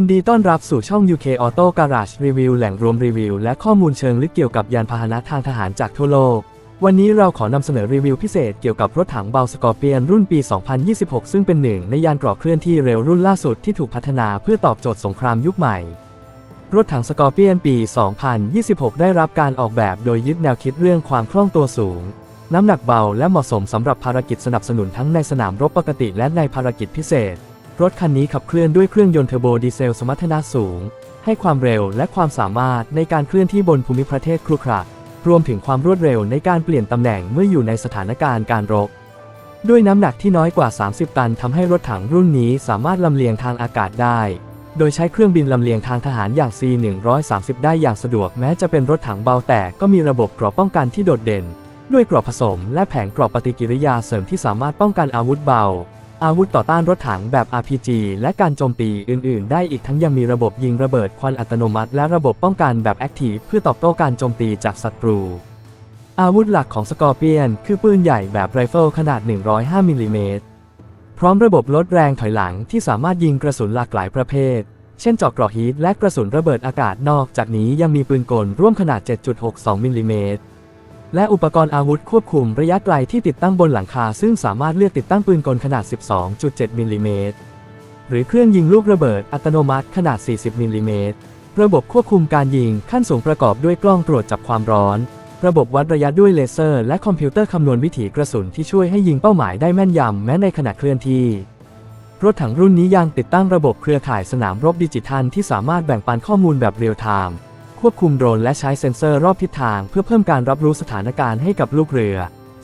ยินดีต้อนรับสู่ช่อง UK Auto Garage Review แหล่งรวมรีวิว และข้อมูลเชิงลึกเกี่ยวกับยานพาหนะทางทหารจากทั่วโลก วันนี้เราขอนำเสนอรีวิวพิเศษเกี่ยวกับรถถังเบาสกอร์เปียนรุ่นปี 2026 ซึ่งเป็นหนึ่งในยานเกราะเคลื่อนที่เร็วรุ่นล่าสุดที่ถูกพัฒนาเพื่อตอบโจทย์สงครามยุคใหม่ รถถังสกอร์เปียนปี 2026 ได้รับการออกแบบโดยยึดแนวคิดเรื่องความคล่องตัวสูง น้ำหนักเบาและเหมาะสมสำหรับภารกิจสนับสนุนทั้งในสนามรบปกติและในภารกิจพิเศษ รถคันนี้ขับเคลื่อนด้วยเครื่องยนต์เทอร์โบดีเซลสมรรถนะสูง ให้ความเร็วและความสามารถในการเคลื่อนที่บนภูมิประเทศครุขระรวมถึงความรวดเร็วในการเปลี่ยนตำแหน่งเมื่ออยู่ในสถานการณ์การรบ ด้วยน้ำหนักที่น้อยกว่า 30 ตันทำให้รถถังรุ่นนี้สามารถลำเลียงทางอากาศได้ โดยใช้เครื่องบินลำเลียงทางทหารอย่าง C-130 ได้อย่างสะดวกแม้จะเป็นรถถังเบาแต่ก็มีระบบกราะป้องกันที่โดดเด่น ด้วยเกราะผสมและแผงเกราะปฏิกิริยาเสริมที่สามารถป้องกันอาวุธเบา อาวุธต่อต้านรถถังแบบ RPG และการโจมตีอื่น ๆ ได้อีกทั้งยังมีระบบยิงระเบิดควันอัตโนมัติและระบบป้องกันแบบ Active เพื่อตอบโต้การโจมตีจากศัตรู อาวุธหลักของสกอร์เปียน คือปืนใหญ่แบบไรเฟิลขนาด 105มิลลิเมตรพร้อมระบบลดแรงถอยหลังที่สามารถยิงกระสุนหลากหลายประเภท เช่นเจาะเกราะฮีทและกระสุนระเบิดอากาศนอกจากนี้ยังมีปืนกลร่วมขนาด 7.62มิลลิเมตร และอุปกรณ์อาวุธควบคุมระยะไกลที่ติดตั้งบนหลังคา ซึ่งสามารถเลือกติดตั้งปืนกลขนาด 12.7 มิลลิเมตร หรือเครื่องยิงลูกระเบิดอัตโนมัติขนาด 40 มิลลิเมตร ระบบควบคุมการยิงขั้นสูงประกอบด้วยกล้องตรวจจับความร้อน ระบบวัดระยะด้วยเลเซอร์ และคอมพิวเตอร์คำนวณวิถีกระสุนที่ช่วยให้ยิงเป้าหมายได้แม่นยำแม้ในขณะเคลื่อนที่ รถถังรุ่นนี้ยังติดตั้งระบบเครือข่ายสนามรบดิจิทัลที่สามารถแบ่งปันข้อมูลแบบเรียลไทม์ ควบคุมโดรนและใช้เซ็นเซอร์รอบทิศทางเพื่อเพิ่มการรับรู้สถานการณ์ให้กับลูกเรือ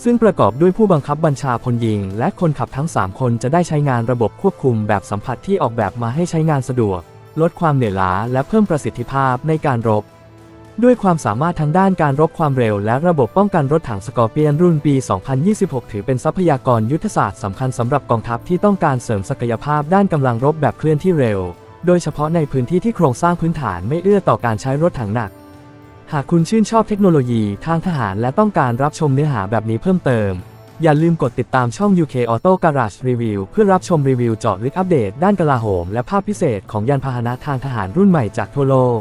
ซึ่งประกอบด้วยผู้บังคับบัญชาพลยิง และคนขับทั้ง 3 คนจะได้ใช้งานระบบควบคุมแบบสัมผัสที่ออกแบบมาให้ใช้งานสะดวก ลดความเหนื่อยล้าและเพิ่มประสิทธิภาพในการรบ ด้วยความสามารถทางด้านการรบความเร็ว และระบบป้องกันรถถังสกอร์เปียนรุ่นปี 2026 ถือเป็นทรัพยากรยุทธศาสตร์สำคัญสำหรับกองทัพที่ต้องการเสริมศักยภาพด้านกำลังรบแบบเคลื่อนที่เร็ว โดยเฉพาะในพื้นที่ที่โครงสร้างพื้นฐานไม่เอื้อต่อการใช้รถถังหนัก หากคุณชื่นชอบเทคโนโลยีทางทหารและต้องการรับชมเนื้อหาแบบนี้เพิ่มเติม อย่าลืมกดติดตามช่อง UK Auto Garage Review เพื่อรับชมรีวิวเจาะลึกอัปเดตด้านกลาโหม และภาพพิเศษของยานพาหนะทางทหารรุ่นใหม่จากทั่วโลก